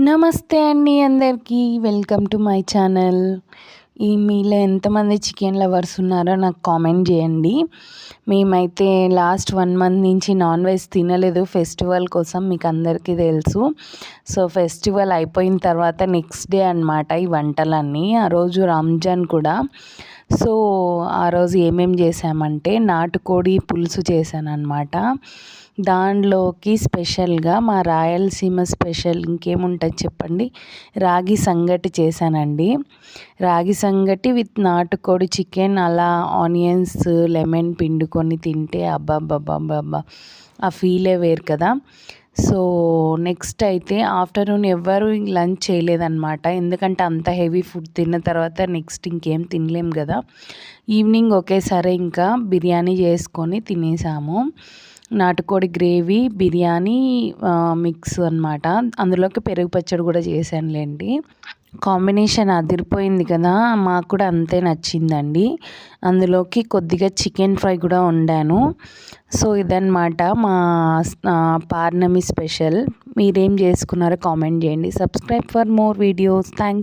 నమస్తే అండి అందరికీ. వెల్కమ్ టు మై ఛానల్ ఈ మీలో ఎంతమంది చికెన్ లవర్స్ ఉన్నారో నాకు కామెంట్ చేయండి. మేమైతే లాస్ట్ వన్ మంత్ నుంచి నాన్ వెజ్ తినలేదు. ఫెస్టివల్ కోసం మీకు అందరికీ తెలుసు. సో ఫెస్టివల్ అయిపోయిన తర్వాత నెక్స్ట్ డే అనమాట ఈ వంటలన్నీ. ఆ రోజు రంజాన్ కూడా. సో ఆ రోజు ఏమేమి చేసామంటే నాటుకోడి పులుసు చేశాను అనమాట దానిలోకి స్పెషల్గా మా రాయలసీమ స్పెషల్ ఇంకేముంటుంది చెప్పండి? రాగి సంగటి చేశానండి. రాగి సంగటి విత్ నాటుకోడి చికెన్ అలా ఆనియన్స్ లెమన్ పిండుకొని తింటే అబ్బాబ్బాబ్బాబ్బా ఆ ఫీలే వేరు కదా! సో నెక్స్ట్ అయితే ఆఫ్టర్నూన్ ఎవ్వరు లంచ్ చేయలేదన్నమాట. ఎందుకంటే అంత హెవీ ఫుడ్ తిన్న తర్వాత నెక్స్ట్ ఇంకేం తినలేం కదా ఈవినింగ్ ఒకేసారి ఇంకా బిర్యానీ చేసుకొని తినేసాము. నాటుకోడి గ్రేవీ బిర్యానీ మిక్స్ అనమాట అందులోకి పెరుగు పచ్చడి కూడా చేశానులేండి. కాంబినేషన్ అదిరిపోయింది కదా మాకు కూడా అంతే నచ్చిందండి. అందులోకి కొద్దిగా చికెన్ ఫ్రై కూడా వండాను. సో ఇదన్నమాట మా పార్నమి స్పెషల్. మీరేం చేసుకున్నారో కామెంట్ చేయండి. Subscribe for more videos. Thanks